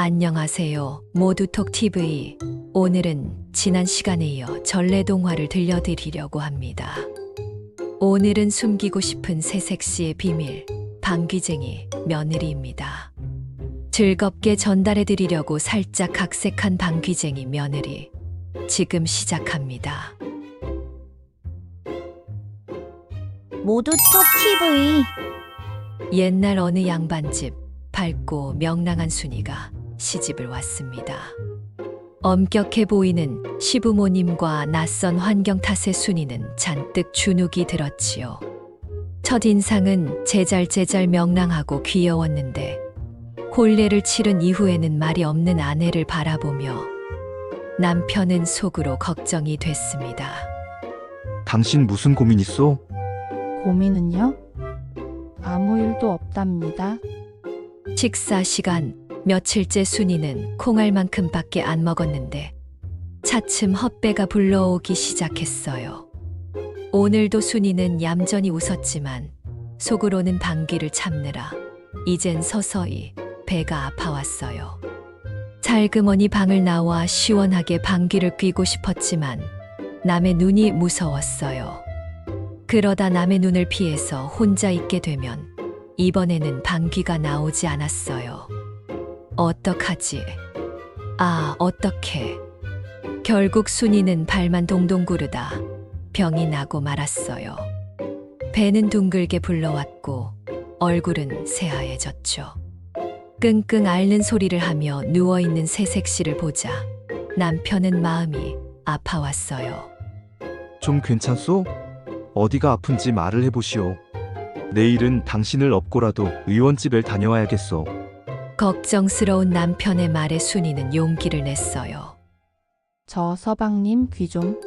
안녕하세요. 모두톡 TV. 오늘은 지난 시간에 이어 전래동화를 들려드리려고 합니다. 오늘은 숨기고 싶은 새색시의 비밀, 방귀쟁이 며느리입니다. 즐겁게 전달해드리려고 살짝 각색한 방귀쟁이 며느리. 지금 시작합니다. 모두 톡 TV 옛날 어느 양반집 밝고 명랑한 순이가 시집을 왔습니다. 엄격해 보이는 시부모님과 낯선 환경 탓에 순이는 잔뜩 주눅이 들었지요. 첫인상은 제잘제잘 명랑하고 귀여웠는데 혼례를 치른 이후에는 말이 없는 아내를 바라보며 남편은 속으로 걱정이 됐습니다. 당신 무슨 고민 있어? 고민은요? 아무 일도 없답니다. 식사 시간 며칠째 순이는 콩알만큼밖에 안 먹었는데 차츰 헛배가 불러오기 시작했어요. 오늘도 순이는 얌전히 웃었지만 속으로는 방귀를 참느라 이젠 서서히 배가 아파왔어요. 살그머니 방을 나와 시원하게 방귀를 뀌고 싶었지만 남의 눈이 무서웠어요. 그러다 남의 눈을 피해서 혼자 있게 되면 이번에는 방귀가 나오지 않았어요. 어떡하지? 아, 어떡해. 결국 순이는 발만 동동 구르다 병이 나고 말았어요. 배는 둥글게 불러왔고 얼굴은 새하얘졌죠. 끙끙 앓는 소리를 하며 누워있는 새색시를 보자 남편은 마음이 아파왔어요. 좀 괜찮소? 어디가 아픈지 말을 해보시오. 내일은 당신을 업고라도 의원집을 다녀와야겠소. 걱정스러운 남편의 말에 순이는 용기를 냈어요. 저 서방님 귀 좀.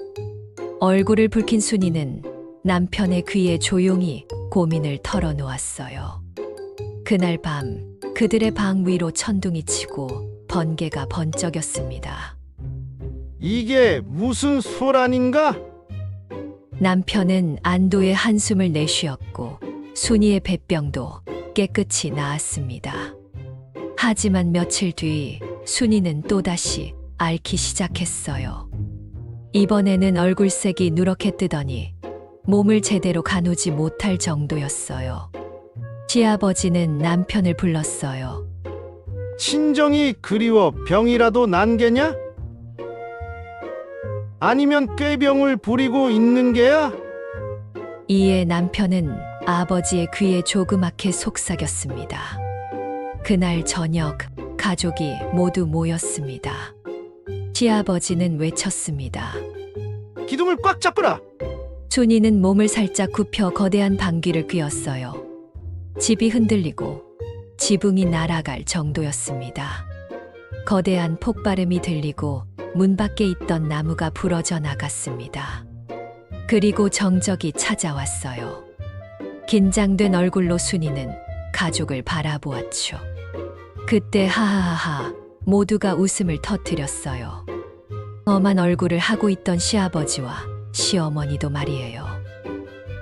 얼굴을 붉힌 순이는 남편의 귀에 조용히 고민을 털어놓았어요. 그날 밤 그들의 방 위로 천둥이 치고 번개가 번쩍였습니다. 이게 무슨 소란인가? 남편은 안도의 한숨을 내쉬었고 순이의 배병도 깨끗이 나았습니다. 하지만 며칠 뒤 순이는 또다시 앓기 시작했어요. 이번에는 얼굴색이 누렇게 뜨더니 몸을 제대로 가누지 못할 정도였어요. 시아버지는 남편을 불렀어요. 친정이 그리워 병이라도 난 게냐? 아니면 꾀병을 부리고 있는 게야? 이에 남편은 아버지의 귀에 조그맣게 속삭였습니다. 그날 저녁 가족이 모두 모였습니다. 시아버지는 외쳤습니다. 기둥을 꽉 잡거라. 순이는 몸을 살짝 굽혀 거대한 방귀를 뀌었어요. 집이 흔들리고 지붕이 날아갈 정도였습니다. 거대한 폭발음이 들리고 문 밖에 있던 나무가 부러져 나갔습니다. 그리고 정적이 찾아왔어요. 긴장된 얼굴로 순이는 가족을 바라보았죠. 그때 하하하하 모두가 웃음을 터뜨렸어요. 험한 얼굴을 하고 있던 시아버지와 시어머니도 말이에요.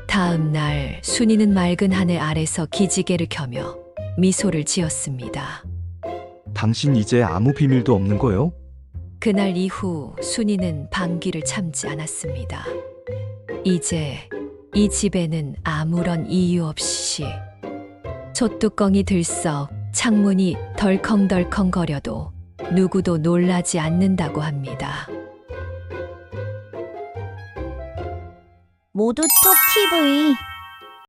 다음 날 순이는 맑은 하늘 아래서 기지개를 켜며 미소를 지었습니다. 당신 이제 아무 비밀도 없는 거요? 그날 이후 순이는 방귀를 참지 않았습니다. 이제 이 집에는 아무런 이유 없이 솥뚜껑이 들썩 창문이 덜컹덜컹 거려도 누구도 놀라지 않는다고 합니다. 모두 톡 TV